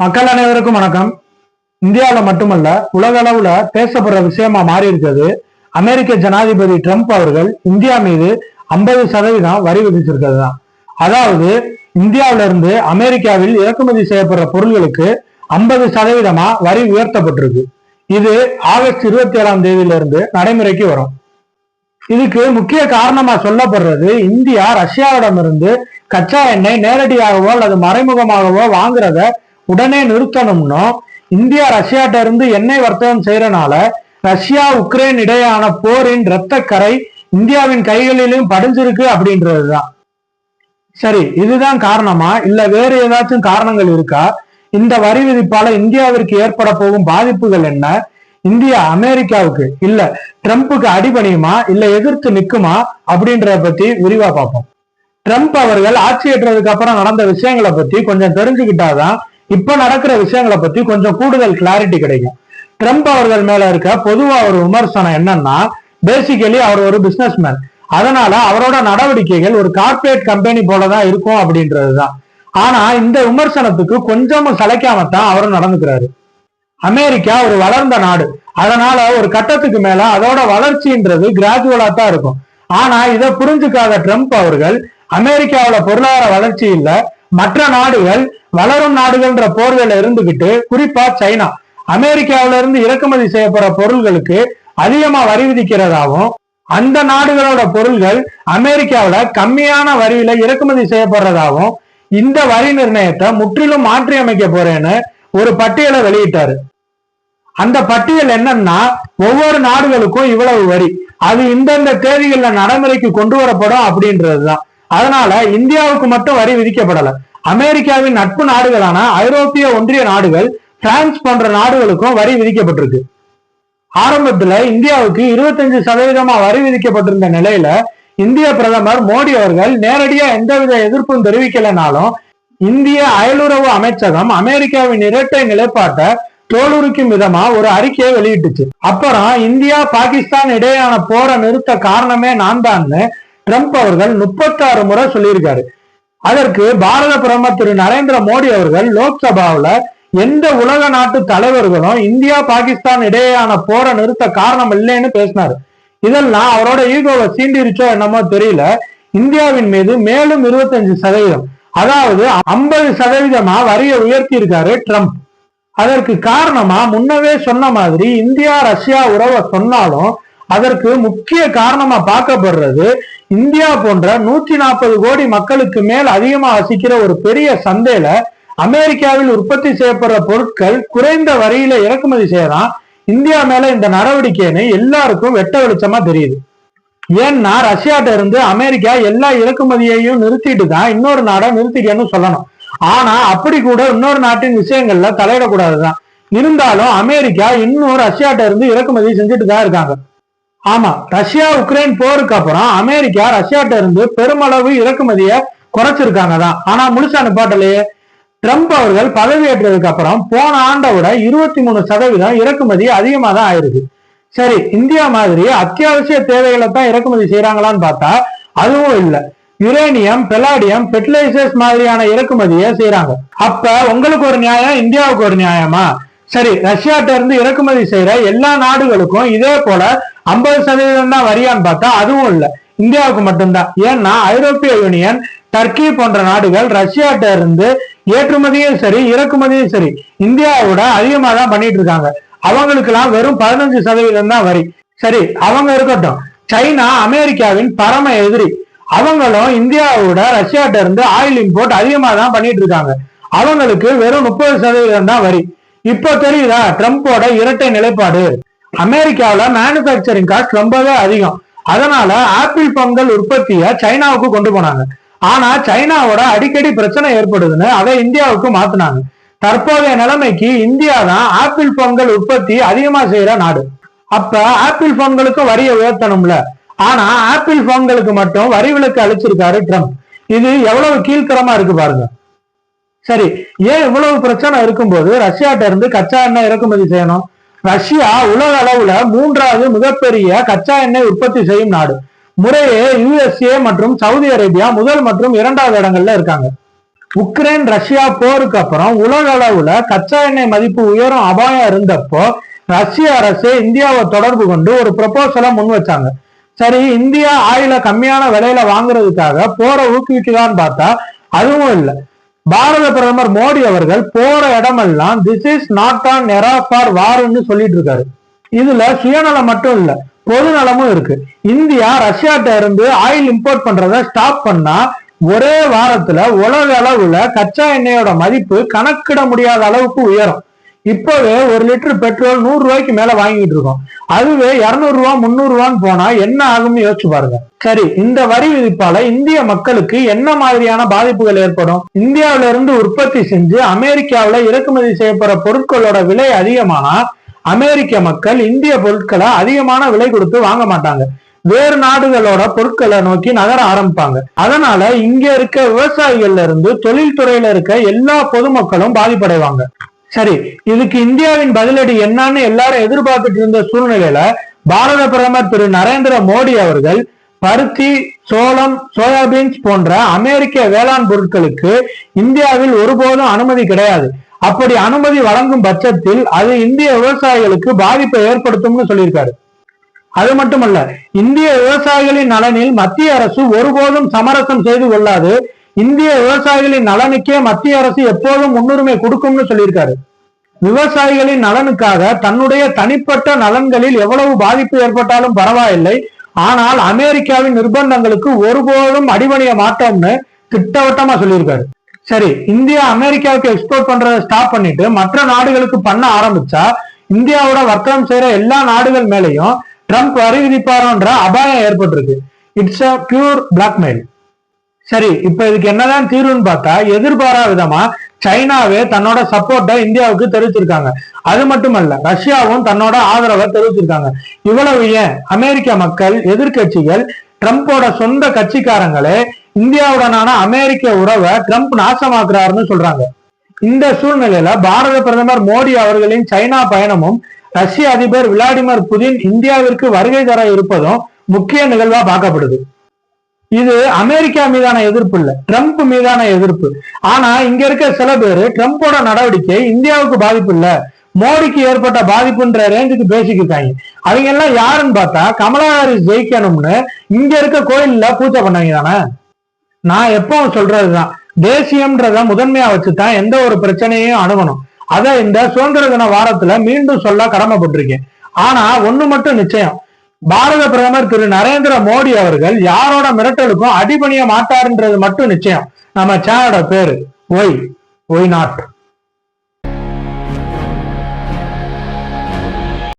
மக்கள் அனைவருக்கும் வணக்கம். இந்தியாவில் மட்டுமல்ல உலக அளவுல பேசப்படுற விஷயமா மாறி இருக்கிறது. அமெரிக்க ஜனாதிபதி ட்ரம்ப் அவர்கள் இந்தியா மீது ஐம்பது சதவீதம் வரி விதிச்சிருக்கிறது தான் அதாவது இந்தியாவில இருந்து அமெரிக்காவில் இறக்குமதி செய்யப்படுற பொருள்களுக்கு ஐம்பது சதவீதமா வரி உயர்த்தப்பட்டிருக்கு. இது ஆகஸ்ட் இருபத்தி ஏழாம் தேதியில இருந்து நடைமுறைக்கு வரும். இதுக்கு முக்கிய காரணமா சொல்லப்படுறது இந்தியா ரஷ்யாவிடமிருந்து கச்சா எண்ணெய் நேரடியாகவோ அல்லது மறைமுகமாகவோ வாங்குறத உடனே நிறுத்தணும்னு இந்தியா ரஷ்யாட்ட இருந்து எண்ணெய் வர்த்தகம் செய்யறனால ரஷ்யா உக்ரைன் இடையான போரின் இரத்த கரை இந்தியாவின் கைகளிலும் படிஞ்சிருக்கு அப்படின்றதுதான். சரி இதுதான் காரணமா? இல்ல வேறு ஏதாச்சும் காரணங்கள் இருக்கா? இந்த வரி விதிப்பால இந்தியாவிற்கு ஏற்பட போகும் பாதிப்புகள் என்ன? இந்தியா அமெரிக்காவுக்கு? இல்ல ட்ரம்ப்புக்கு அடிபணியுமா? இல்ல எதிர்த்து நிக்குமா? அப்படின்றத பத்தி விரிவா பார்ப்போம். ட்ரம்ப் அவர்கள் ஆட்சி ஏற்றதுக்கு அப்புறம் நடந்த விஷயங்களை பத்தி கொஞ்சம் தெரிஞ்சுக்கிட்டாதான் இப்ப நடக்கிற விஷயங்களை பத்தி கொஞ்சம் கூடுதல் கிளாரிட்டி கிடைக்கும். ட்ரம்ப் அவர்கள் மேல இருக்க பொதுவா ஒரு விமர்சனம் என்னன்னா பேசிக்கலி அவர் ஒரு பிசினஸ் மேன் அதனால அவரோட நடவடிக்கைகள் ஒரு கார்ப்பரேட் கம்பெனி போலதான் இருக்கும் அப்படின்றதுதான். ஆனா இந்த விமர்சனத்துக்கு கொஞ்சமும் சளைக்காம தான் அவரும் நடந்துக்கிறாரு. அமெரிக்கா ஒரு வளர்ந்த நாடு. அதனால ஒரு கட்டத்துக்கு மேல அதோட வளர்ச்சின்றது கிராஜுவலா தான் இருக்கும். ஆனா இதை புரிஞ்சுக்காத ட்ரம்ப் அவர்கள் அமெரிக்காவோட பொருளாதார வளர்ச்சி இல்ல. மற்ற நாடுகள் வளரும் நாடுகள்ன்ற போர்வையில இருந்துகிட்டு குறிப்பா சைனா. அமெரிக்காவில இருந்து இறக்குமதி செய்யப்படுற பொருள்களுக்கு அதிகமா வரி விதிக்கிறதாவும் அந்த நாடுகளோட பொருள்கள் அமெரிக்காவில கம்மியான வரியில இறக்குமதி செய்யப்படுறதாவும் இந்த வரி நிர்ணயத்தை முற்றிலும் மாற்றி அமைக்க போறேன்னு ஒரு பட்டியலை வெளியிட்டாரு. அந்த பட்டியல் என்னன்னா ஒவ்வொரு நாடுகளுக்கும் இவ்வளவு வரி. அது இந்தந்த தேதிகள்ல நடைமுறைக்கு கொண்டு வரப்படும் அப்படின்றதுதான். அதனால இந்தியாவுக்கு மட்டும் வரி விதிக்கப்படலை. அமெரிக்காவின் நட்பு நாடுகளான ஐரோப்பிய ஒன்றிய நாடுகள் பிரான்ஸ் போன்ற நாடுகளுக்கும் வரி விதிக்கப்பட்டிருக்கு. ஆரம்பத்துல இந்தியாவுக்கு இருபத்தஞ்சு சதவீதமா வரி விதிக்கப்பட்டிருந்த நிலையில இந்திய பிரதமர் மோடி அவர்கள் நேரடியா எந்தவித எதிர்ப்பும் தெரிவிக்கலைனாலும் இந்திய அயலுறவு அமைச்சகம் அமெரிக்காவின் இரட்டை நிலைப்பாட்டை தோலுரிக்கும் விதமா ஒரு அறிக்கையை வெளியிட்டுச்சு. அப்புறம் இந்தியா பாகிஸ்தான் இடையேயான போரை நிறுத்த காரணமே நான் தான்னு ட்ரம்ப் அவர்கள் முப்பத்தாறு முறை சொல்லியிருக்காரு. அதற்கு பாரத பிரதமர் திரு நரேந்திர மோடி அவர்கள் லோக்சபாவில் எந்த உலக நாட்டு தலைவர்களும் இந்தியா பாகிஸ்தான் இடையேயான போரை நிறுத்த காரணம் இல்லைன்னு பேசினாரு. இதெல்லாம் அவரோட ஈகோவை சீண்டிருச்சோ என்னமோ தெரியல. இந்தியாவின் மீது மேலும் இருபத்தஞ்சு சதவீதம் அதாவது ஐம்பது சதவீதமா வரியை உயர்த்தி இருக்காரு ட்ரம்ப். அதற்கு காரணமா முன்னவே சொன்ன மாதிரி இந்தியா ரஷ்யா உறவை சொன்னாலும் அதற்கு முக்கிய காரணமா பார்க்கப்படுறது இந்தியா போன்ற நூற்றி நாற்பது கோடி மக்களுக்கு மேல் அதிகமா வசிக்கிற ஒரு பெரிய சந்தையில அமெரிக்காவில் உற்பத்தி செய்யப்படுற பொருட்கள் குறைந்த வரியில இறக்குமதி செய்யறான். இந்தியா மேல இந்த நடவடிக்கைன்னு எல்லாருக்கும் வெட்ட வெளிச்சமா தெரியுது. ஏன்னா ரஷ்யாட்ட இருந்து அமெரிக்கா எல்லா இறக்குமதியையும் நிறுத்திட்டு தான் இன்னொரு நாடை நிறுத்திக்கன்னு சொல்லணும். ஆனா அப்படி கூட இன்னொரு நாட்டின் விஷயங்கள்ல தலையிடக்கூடாதுதான். இருந்தாலும் அமெரிக்கா இன்னும் ரஷ்யாட்ட இருந்து இறக்குமதி செஞ்சுட்டு தான் இருக்காங்க. ஆமா ரஷ்யா உக்ரைன் போருக்கு அப்புறம் அமெரிக்கா ரஷ்யாட்ட இருந்து பெருமளவு இறக்குமதியை குறைச்சிருக்காங்க தான் ஆனா முழுசா நிப்பாட்டலையே. ட்ரம்ப் அவர்கள் பதவியேற்றதுக்கு அப்புறம் போன ஆண்டை விட இருபத்தி மூணு சதவீதம் இறக்குமதி அதிகமா தான் ஆயிருக்கு. சரி இந்தியா மாதிரி அத்தியாவசிய தேவைகளை தான் இறக்குமதி செய்யறாங்களான்னு பார்த்தா அதுவும் இல்லை. யுரேனியம் பெலாடியம் பெர்டிலைசர்ஸ் மாதிரியான இறக்குமதியை செய்யறாங்க அப்ப உங்களுக்கு ஒரு நியாயம் இந்தியாவுக்கு ஒரு நியாயமா? சரி ரஷ்யாட்ட இருந்து இறக்குமதி செய்யற எல்லா நாடுகளுக்கும் இதே போல ஐம்பது சதவீதம் தான் வரியான்னு பார்த்தா அதுவும் இல்லை. இந்தியாவுக்கு மட்டும்தான். ஏன்னா ஐரோப்பிய யூனியன் டர்க்கி போன்ற நாடுகள் ரஷ்யாட்ட இருந்து ஏற்றுமதியும் சரி இறக்குமதியும் சரி இந்தியாவோட அதிகமா தான் பண்ணிட்டு இருக்காங்க. அவங்களுக்கெல்லாம் வெறும் பதினஞ்சு சதவீதம் தான் வரி. சரி அவங்க இருக்கட்டும். சைனா அமெரிக்காவின் பரம எதிரி. அவங்களும் இந்தியாவோட ரஷ்யாட்ட இருந்து ஆயில் இம்போர்ட் அதிகமா தான் பண்ணிட்டு இருக்காங்க. அவங்களுக்கு வெறும் முப்பது சதவீதம் தான் வரி. இப்போ தெரியுதா? ட்ரம்ப்போட இரட்டை நிலைப்பாடு. அமெரிக்காவில மேனுபேக்சரிங் காஸ்ட் ரொம்பவே அதிகம். அதனால ஆப்பிள் பங்கல் உற்பத்தியை சைனாவுக்கு கொண்டு போனாங்க. ஆனா சைனாவோட அடிக்கடி பிரச்சனை ஏற்படுதுன்னு அதை இந்தியாவுக்கு மாத்தினாங்க. தற்போதைய நிலைமைக்கு இந்தியா தான் ஆப்பிள் பொங்கல் உற்பத்தி அதிகமா செய்யற நாடு. அப்ப ஆப்பிள் பொங்கலுக்கு வரியை உயர்த்தணும்ல. ஆனா ஆப்பிள் பொங்கலுக்கு மட்டும் வரி விலக்கு அளிச்சிருக்காரு ட்ரம்ப். இது எவ்வளவு கீழ்த்தரமா இருக்கு பாருங்க. சரி ஏன் இவ்வளவு பிரச்சனை இருக்கும்போது ரஷ்யாட்ட இருந்து கச்சா எண்ணெய் இறக்குமதி செய்யணும்? ரஷ்யா உலக அளவுல மூன்றாவது மிகப்பெரிய கச்சா எண்ணெய் உற்பத்தி செய்யும் நாடு. முறையே யுஎஸ்ஏ மற்றும் சவுதி அரேபியா முதல் மற்றும் இரண்டாவது இடங்கள்ல இருக்காங்க. உக்ரைன் ரஷ்யா போருக்கு அப்புறம் உலக அளவுல கச்சா எண்ணெய் மதிப்பு உயரும் அபாயம் இருந்தப்போ ரஷ்ய அரசு இந்தியாவை தொடர்பு கொண்டு ஒரு ப்ரொபோசலை முன் வச்சாங்க. சரி இந்தியா ஆயில கம்மியான விலையில வாங்குறதுக்காக போற ஊக்குவிக்குதான்னு பார்த்தா அதுவும் இல்லை. பாரத பிரதமர் மோடி அவர்கள் போற இடமெல்லாம் this is not an era for வார்னு சொல்லிட்டு இருக்காரு. இதுல சுயநலம் மட்டும் இல்ல பொது நலமும் இருக்கு. இந்தியா ரஷ்யாட்ட இருந்து ஆயில் இம்போர்ட் பண்றத ஸ்டாப் பண்ணா ஒரே வாரத்துல உலக அளவுல கச்சா எண்ணெயோட மதிப்பு கணக்கிட முடியாத அளவுக்கு உயரும். இப்போவே ஒரு லிட்டர் பெட்ரோல் நூறு ரூபாய்க்கு மேல வாங்கிட்டு இருக்கோம். அதுவே இருநூறு ரூபா முந்நூறு ரூபான்னு போனா என்ன ஆகும்னு யோசிச்சு பாருங்க. சரி இந்த வரி விதிப்பால இந்திய மக்களுக்கு என்ன மாதிரியான பாதிப்புகள் ஏற்படும்? இந்தியாவில இருந்து உற்பத்தி செஞ்சு அமெரிக்காவில இறக்குமதி செய்யப்படுற பொருட்களோட விலை அதிகமானா அமெரிக்க மக்கள் இந்திய பொருட்களை அதிகமான விலை கொடுத்து வாங்க மாட்டாங்க. வேறு நாடுகளோட பொருட்களை நோக்கி நகர ஆரம்பிப்பாங்க. அதனால இங்க இருக்க விவசாயிகள்ல இருந்து தொழில்துறையில இருக்க எல்லா பொதுமக்களும் பாதிப்படைவாங்க. சரி இதுக்கு இந்தியாவின் பதிலடி என்னன்னு எல்லாரும் எதிர்பார்த்துட்டு இருந்த சூழ்நிலையில பாரத பிரதமர் திரு நரேந்திர மோடி அவர்கள் பருத்தி சோளம் சோயாபீன்ஸ் போன்ற அமெரிக்க வேளாண் பொருட்களுக்கு இந்தியாவில் ஒருபோதும் அனுமதி கிடையாது. அப்படி அனுமதி வழங்கும் பட்சத்தில் அது இந்திய விவசாயிகளுக்கு பாதிப்பை ஏற்படுத்தும்னு சொல்லியிருக்காரு. அது மட்டுமல்ல இந்திய விவசாயிகளின் நலனில் மத்திய அரசு ஒருபோதும் சமரசம் செய்து கொள்ளாது இந்திய விவசாயிகளின் நலனுக்கே மத்திய அரசு எப்போதும் முன்னுரிமை கொடுக்கும்னு சொல்லியிருக்காரு. விவசாயிகளின் நலனுக்காக தன்னுடைய தனிப்பட்ட நலன்களில் எவ்வளவு பாதிப்பு ஏற்பட்டாலும் பரவாயில்லை. ஆனால் அமெரிக்காவின் நிர்பந்தங்களுக்கு ஒருபோதும் அடிபணிய மாட்டோம்னு திட்டவட்டமா சொல்லியிருக்காரு. சரி இந்தியா அமெரிக்காவுக்கு எக்ஸ்போர்ட் பண்றதை ஸ்டாப் பண்ணிட்டு மற்ற நாடுகளுக்கு பண்ண ஆரம்பிச்சா இந்தியாவோட வர்த்தகம் செய்யற எல்லா நாடுகள் மேலையும் ட்ரம்ப் வரி விதிப்பாரோன்ற அபாயம் ஏற்பட்டிருக்கு. இட்ஸ் அ பியூர் பிளாக்மெயில் சரி இப்ப இதுக்கு என்னதான் தீர்வுன்னு பார்த்தா எதிர்பாரா விதமா சைனாவே தன்னோட சப்போர்ட்டை இந்தியாவுக்கு தெரிவிச்சிருக்காங்க. அது மட்டுமல்ல ரஷ்யாவும் தன்னோட ஆதரவை தெரிவிச்சிருக்காங்க. இவ்வளவு ஏன்? அமெரிக்க மக்கள் எதிர்கட்சிகள் ட்ரம்ப்போட சொந்த கட்சிக்காரங்களே இந்தியாவுடனான அமெரிக்க உறவை ட்ரம்ப் நாசமாக்குறாருன்னு சொல்றாங்க. இந்த சூழ்நிலையில பாரத பிரதமர் மோடி அவர்களின் சைனா பயணமும் ரஷ்ய அதிபர் விளாடிமிர் புதின் இந்தியாவிற்கு வருகை தர இருப்பதும் முக்கிய நிகழ்வா பார்க்கப்படுது. இது அமெரிக்கா மீதான எதிர்ப்பு இல்ல. ட்ரம்ப் மீதான எதிர்ப்பு. ஆனா இங்க இருக்க சில பேரு ட்ரம்ப்போட நடவடிக்கை இந்தியாவுக்கு பாதிப்பு இல்ல. மோடிக்கு ஏற்பட்ட பாதிப்புன்ற ரேஞ்சுக்கு பேசிக்கிட்டாங்க அவங்க எல்லாம் யாருன்னு பார்த்தா கமலா ஹாரிஸ் ஜெயிக்கணும்னு இங்க இருக்க கோயில்ல பூஜை பண்ணவங்க தானே? நான் எப்பவும் சொல்றதுதான். தேசியம்ன்றத முதன்மையா வச்சுதான் எந்த ஒரு பிரச்சனையும் அணுகணும். அதை இந்த சுதந்திர தின வாரத்துல மீண்டும் சொல்ல கடமைப்பட்டிருக்கேன். ஆனா ஒண்ணு மட்டும் நிச்சயம். பாரத பிரதமர் திரு நரேந்திர மோடி அவர்கள் யாரோட மிரட்டலுக்கும் அடிபணிய மாட்டாருன்றது மட்டும் நிச்சயம். நம்ம சேனலோட பேரு ஒய் ஒய் நாட்